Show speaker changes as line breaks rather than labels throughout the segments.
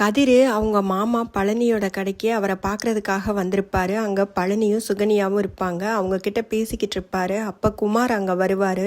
கதிர் அவங்க மாமா பழனியோட கடைக்கு அவரை பார்க்கறதுக்காக வந்திருப்பார். அங்கே பழனியும் சுகனியாவும் இருப்பாங்க. அவங்கக்கிட்ட பேசிக்கிட்டு இருப்பார். அப்போ குமார் அங்கே வருவார்.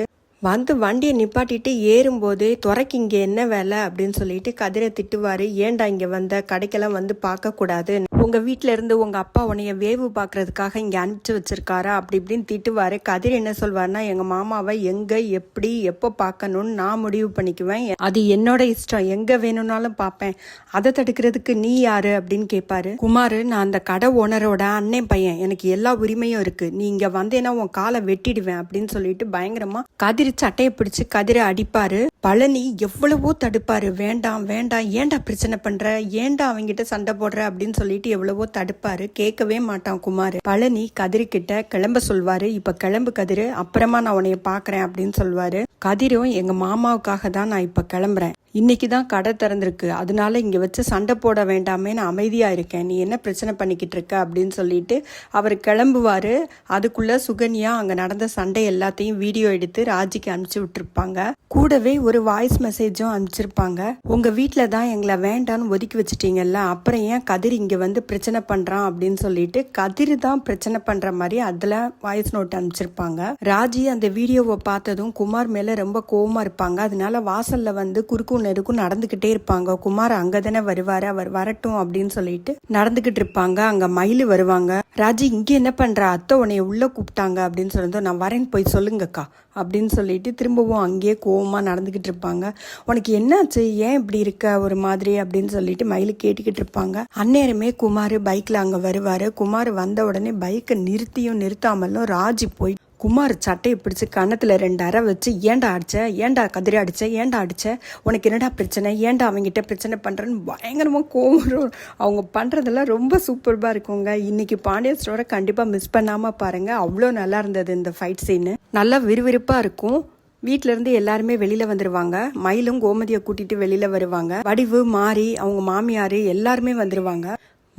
வந்து வண்டியை நிப்பாட்டிட்டு ஏறும்போது துறைக்கு இங்கே என்ன வேலை? அப்படின்னு சொல்லிட்டு கதிரை திட்டுவார். ஏண்டா இங்கே வந்த? கடைக்கெல்லாம் வந்து பார்க்கக்கூடாது. உங்கள் வீட்டில் இருந்து உங்கள் அப்பா உன்னைய வேவு பார்க்கறதுக்காக இங்கே அனுப்பிச்சு வச்சிருக்காரா? அப்படி இப்படின்னு திட்டுவார். கதிர் என்ன சொல்வார்னா எங்கள் மாமாவை எங்கே எப்படி எப்போ பார்க்கணும்னு நான் முடிவு பண்ணிக்குவேன். அது என்னோட இஷ்டம். எங்கே வேணும்னாலும் பார்ப்பேன். அதை தடுக்கிறதுக்கு நீ யார்? அப்படின்னு கேட்பாரு குமார் நான் அந்த கடை ஓனரோட அண்ணன் பையன். எனக்கு எல்லா உரிமையும் இருக்குது நீ இங்கே வந்தேன்னா உன் காலை வெட்டிடுவேன். அப்படின்னு சொல்லிட்டு பயங்கரமாக கதிர் சட்டையை பிடிச்சு கதிரை அடிப்பாரு. பழனி எவ்வளவோ தடுப்பாரு. வேண்டாம் வேண்டாம். ஏன்டா பிரச்சனை பண்ற? ஏன்டா அவங்கிட்ட சண்டை போடுற? அப்படின்னு சொல்லிட்டு எவ்வளவோ தடுப்பாரு. கேட்கவே மாட்டான் குமார். பழனி கதிரு கிட்ட கிளம்ப சொல்வாரு. இப்ப கிளம்பு கதிரு. அப்புறமா நான் உன்னைய பாக்குறேன் அப்படின்னு சொல்வாரு. கதிரும் எங்க மாமாவுக்காக தான் நான் இப்ப கிளம்புறேன். இன்னைக்கு தான் கடை திறந்திருக்கு. அதனால இங்கே வச்சு சண்டை போட வேண்டாமே நான் இருக்கேன். நீ என்ன பிரச்சனை பண்ணிக்கிட்டு இருக்க அப்படின்னு சொல்லிட்டு அவர் கிளம்புவார். அதுக்குள்ள சுகன்யா அங்கே நடந்த சண்டை எல்லாத்தையும் வீடியோ எடுத்து ராஜிக்கு அனுப்பிச்சி விட்டுருப்பாங்க. கூடவே ஒரு வாய்ஸ் மெசேஜும் அனுப்பிச்சிருப்பாங்க. உங்க வீட்டில் தான் எங்களை வேண்டான்னு ஒதுக்கி வச்சுட்டீங்கல்ல அப்புறம் ஏன் கதிர் இங்கே வந்து பிரச்சனை பண்றான் அப்படின்னு சொல்லிட்டு கதிர் தான் பிரச்சனை பண்ற மாதிரி அதில் வாய்ஸ் நோட் அனுப்பிச்சிருப்பாங்க. ராஜி அந்த வீடியோவை பார்த்ததும் குமார் மேலே ரொம்ப கோவமாக இருப்பாங்க. அதனால வாசலில் வந்து குறுக்கும் நெருக்கும் இருப்பாங்க. குமார் அங்கதானே வருவார் அவர் வரட்டும் அப்படின்னு சொல்லிட்டு நடந்துக்கிட்டு இருப்பாங்க. அங்கே மயில் வருவாங்க. ராஜி இங்கே என்ன பண்ற? அத்தை உன்னைய உள்ளே கூப்பிட்டாங்க அப்படின்னு சொல்லிட்டு நான் வரேன்னு போய் சொல்லுங்கக்கா அப்படின்னு சொல்லிட்டு திரும்பவும் அங்கேயே கோவமா நடந்துக்கிட்டு இருப்பாங்க. உனக்கு என்னாச்சு? ஏன் இப்படி இருக்க? ஒரு மாதிரி அப்படின்னு சொல்லிட்டு மயில் கேட்டுக்கிட்டு இருப்பாங்க. அந்நேரமே குமார் பைக்கில் அங்கே வருவாரு. குமார் வந்த உடனே பைக்கை நிறுத்தியும் நிறுத்தாமலும் ராஜி போய் குமார் சட்டையை பிடிச்சி கன்னத்தில் ரெண்டு அரை வச்சு ஏன்டா அடிச்ச? ஏன்டா கதிரி அடிச்ச? ஏன்டா அடிச்ச? உனக்கு என்னடா பிரச்சனை? ஏன்டா அவங்ககிட்ட பிரச்சனை பண்ணுறேன்னு பயங்கரமாக கோவம் அவங்க பண்ணுறதெல்லாம் ரொம்ப சூப்பர்பாக இருக்குங்க. இன்னைக்கு பாண்டிய ஸ்டோரை கண்டிப்பாக மிஸ் பண்ணாமல் பாருங்கள் அவ்வளோ நல்லா இருந்தது இந்த ஃபைட் சீனு நல்லா விறுவிறுப்பாக இருக்கும். வீட்டிலேருந்து இருந்து எல்லாருமே வெளியில் வந்துருவாங்க. மயிலும் கோமதியை கூட்டிட்டு வெளியில் வருவாங்க. வடிவு மாறி அவங்க மாமியார் எல்லாருமே வந்துருவாங்க.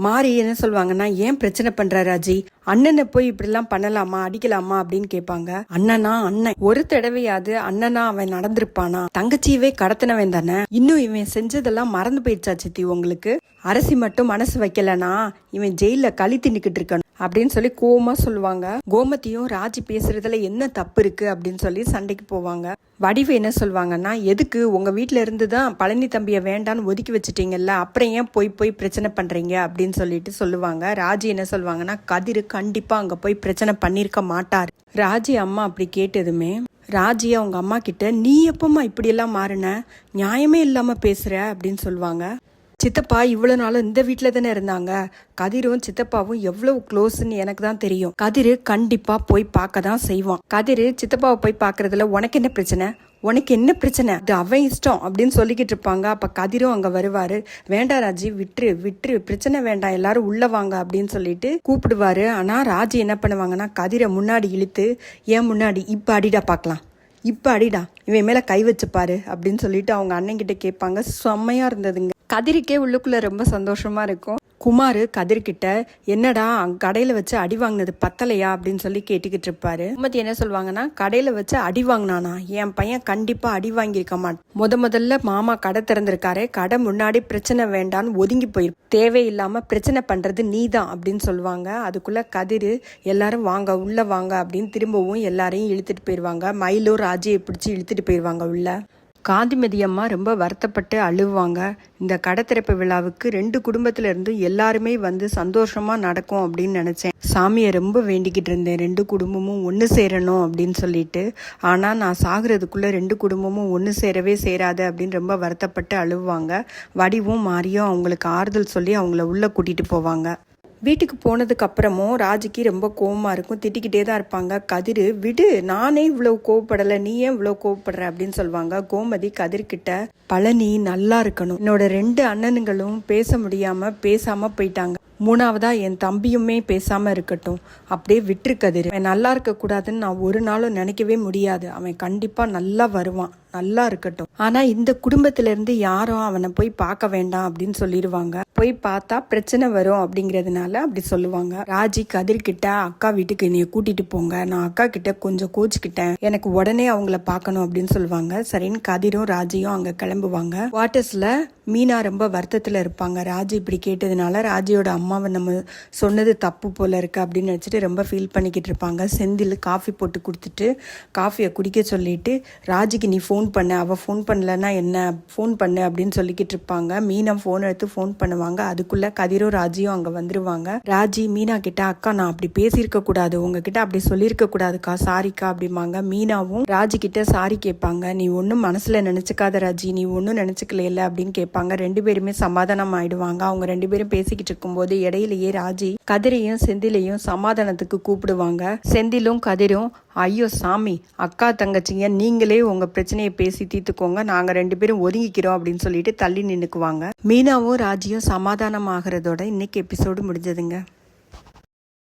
மாறி என்ன சொல்லுவாங்கன்னா ஏன் பிரச்சனை பண்ற ராஜி? அண்ணனை போய் இப்படிலாம் பண்ணலாமா? அடிக்கலாமா? அப்படின்னு கேட்பாங்க. அண்ணனா அண்ணன். ஒரு தடவையாவது அண்ணனா அவன் நடந்திருப்பானா? தங்கச்சியவே கடத்தினவன் தானே? இன்னும் இவன் செஞ்சதெல்லாம் மறந்து போயிடுச்சா சித்தி உங்களுக்கு? அரசி மட்டும் மனசு வைக்கலனா இவன் ஜெயில களி தின்னுக்கிட்டு இருக்கணும் அப்படின்னு சொல்லி கோவமா சொல்லுவாங்க. கோமதியும் ராஜி பேசுறதுல என்ன தப்பு இருக்கு அப்படின்னு சொல்லி சண்டைக்கு போவாங்க. வடிவு என்ன சொல்லுவாங்கன்னா எதுக்கு? உங்க வீட்ல இருந்து தான் பழனி தம்பியை வேண்டான்னு ஒதுக்கி வச்சுட்டீங்கல்ல அப்புறம் ஏன் போய் போய் பிரச்சனை பண்றீங்க? அப்படின்னு சொல்லிட்டு சொல்லுவாங்க. ராஜி என்ன சொல்லுவாங்கன்னா கதிர் கண்டிப்பா அங்க போய் பிரச்சனை பண்ணிருக்க மாட்டார். ராஜி அம்மா அப்படி கேட்டதுமே ராஜி அவங்க அம்மா கிட்ட நீ எப்பமா இப்படியெல்லாம் மாறின? நியாயமே இல்லாம பேசுற? அப்படின்னு சொல்லுவாங்க. சித்தப்பா இவ்வளோ நாளும் இந்த வீட்டில் தானே இருந்தாங்க. கதிரும் சித்தப்பாவும் எவ்வளவு க்ளோஸ்ன்னு எனக்கு தான் தெரியும். கதிர் கண்டிப்பா போய் பார்க்க தான் செய்வான். கதிர் சித்தப்பாவை போய் பார்க்கறதுல உனக்கு என்ன பிரச்சனை? உனக்கு என்ன பிரச்சனை? அது அவன் இஷ்டம் அப்படின்னு சொல்லிக்கிட்டு இருப்பாங்க. அப்போ கதிரும் அங்கே வருவார். வேண்டாம் ராஜி விட்டுரு விட்டுரு. பிரச்சனை வேண்டாம். எல்லாரும் உள்ளே வாங்க அப்படின்னு சொல்லிட்டு கூப்பிடுவாரு. ஆனால் ராஜி என்ன பண்ணுவாங்கன்னா கதிரை முன்னாடி இழுத்து ஏன் முன்னாடி? இப்போ அடிடா பார்க்கலாம். இப்போ அடிடா. இவன் மேலே கை வச்சுப்பாரு. அப்படின்னு சொல்லிட்டு அவங்க அண்ணன் கிட்ட கேட்பாங்க. செம்மையாக இருந்ததுங்க. கதிருக்கே உள்ளுக்குள்ளே ரொம்ப சந்தோஷமாக இருக்கும். குமார் கதிர்கிட்ட என்னடா அங்க வச்சு அடி வாங்கினது பத்தலையா? அப்படின்னு சொல்லி கேட்டுக்கிட்டு இருப்பாரு. குமதி என்ன சொல்லுவாங்கன்னா கடையில் வச்சு அடி வாங்கினானா? என் பையன் கண்டிப்பாக அடி வாங்கியிருக்க மாட்டான். முத முதல்ல மாமா கடை திறந்திருக்காரு கடை முன்னாடி பிரச்சனை வேண்டான்னு ஒதுங்கி போயிரு. தேவையில்லாமல் பிரச்சனை பண்ணுறது நீ தான் அப்படின்னு சொல்லுவாங்க. அதுக்குள்ள கதிர் எல்லாரும் வாங்க உள்ளே வாங்க அப்படின்னு திரும்பவும் எல்லாரையும் இழுத்துட்டு போயிடுவாங்க மயிலும் ராஜியை பிடிச்சி இழுத்துட்டு போயிடுவாங்க உள்ள. காந்திமதி அம்மா ரொம்ப வருத்தப்பட்டு அழுவாங்க. இந்த கடை திறப்பு விழாவுக்கு ரெண்டு குடும்பத்துல இருந்து எல்லாருமே வந்து சந்தோஷமா நடக்கும் அப்படின்னு நினைச்சேன். சாமியை ரொம்ப வேண்டிக்கிட்டு இருந்தேன். ரெண்டு குடும்பமும் ஒன்று சேரணும் அப்படின்னு சொல்லிட்டு. ஆனால் நான் சாகிறதுக்குள்ளே ரெண்டு குடும்பமும் ஒன்று சேரவே சேராது அப்படின்னு ரொம்ப வருத்தப்பட்டு அழுவாங்க. வடிவும் மாறியும் அவங்களுக்கு ஆறுதல் சொல்லி அவங்கள உள்ளே கூட்டிகிட்டு போவாங்க. வீட்டுக்கு போனதுக்கு அப்புறமும் ராஜிக்கு ரொம்ப கோவமாக இருக்கும். திட்டிக்கிட்டே தான் இருப்பாங்க. கதிர் விடு நானே இவ்வளோ கோவப்படலை. நீ ஏன் இவ்வளோ கோவப்படுற? அப்படின்னு சொல்லுவாங்க. கோமதி கதிர்கிட்ட பழனி நல்லா இருக்கணும். என்னோட ரெண்டு அண்ணனுங்களும் பேச முடியாமல் பேசாமல் போயிட்டாங்க. மூணாவதா என் தம்பியுமே பேசாமல் இருக்கட்டும். அப்படியே விட்டுரு கதிர். அவன் நல்லா இருக்கக்கூடாதுன்னு நான் ஒரு நாளும் நினைக்கவே முடியாது. அவன் கண்டிப்பாக நல்லா வருவான். நல்லா இருக்கட்டும். ஆனால் இந்த குடும்பத்திலேருந்து யாரும் அவனை போய் பார்க்க வேண்டாம் அப்படின்னு சொல்லிடுவாங்க. போய் பார்த்தா பிரச்சனை வரும் அப்படிங்கிறதுனால அப்படி சொல்லுவாங்க. ராஜி கதிர்கிட்ட அக்கா வீட்டுக்கு என்னைய கூட்டிட்டு போங்க. நான் அக்கா கிட்ட கொஞ்சம் கோச்சுக்கிட்டேன். எனக்கு உடனே அவங்கள பார்க்கணும் அப்படின்னு சொல்லுவாங்க. சரின்னு கதிரும் ராஜியும் அங்க கிளம்புவாங்க. வாட்டர்ஸ்ல மீனா ரொம்ப வருத்தத்தில் இருப்பாங்க. ராஜி இப்படி கேட்டதுனால ராஜியோட அம்மாவை நம்ம சொன்னது தப்பு போல் இருக்கு அப்படின்னு நினச்சிட்டு ரொம்ப ஃபீல் பண்ணிக்கிட்டு இருப்பாங்க. செந்தில் காஃபி போட்டு கொடுத்துட்டு காஃபியை குடிக்க சொல்லிட்டு ராஜிக்கு நீ ஃபோன் பண்ண அவள் ஃபோன் பண்ணலன்னா என்ன ஃபோன் பண்ணு அப்படின்னு சொல்லிக்கிட்டு இருப்பாங்க. மீனா ஃபோன் எடுத்து ஃபோன் பண்ணுவாங்க. அதுக்குள்ளே கதிரும் ராஜியும் அங்கே வந்துடுவாங்க ராஜி மீனா கிட்ட அக்கா நான் அப்படி பேசியிருக்க கூடாது. உங்ககிட்ட அப்படி சொல்லியிருக்க கூடாதுக்கா சாரிக்கா அப்படிம்பாங்க. மீனாவும் ராஜி கிட்ட சாரி கேட்பாங்க. நீ ஒன்றும் மனசில் நினச்சிக்காத ராஜி. நீ ஒன்றும் நினைச்சுக்கல அப்படின்னு கேட்பாங்க. ரெண்டு பேருமே சமாதானம் ஆயிடுவாங்க அவங்க ரெண்டு பேரும் பேசிக்கிட்டு இருக்கும்போது இடையிலேயே ராஜி கதிரையும் செந்திலையும் சமாதானத்துக்கு கூப்பிடுவாங்க. செந்திலும் கதிரும் ஐயோ சாமி அக்கா தங்கச்சிங்க நீங்களே உங்க பிரச்சனையை பேசி தீர்த்துக்கோங்க. நாங்க ரெண்டு பேரும் ஒதுங்கிக்கிறோம் அப்படின்னு சொல்லிட்டு தள்ளி நின்னுக்குவாங்க. மீனாவும் ராஜியும் சமாதானம் ஆகிறதோட இன்னைக்கு எபிசோடு முடிஞ்சதுங்க.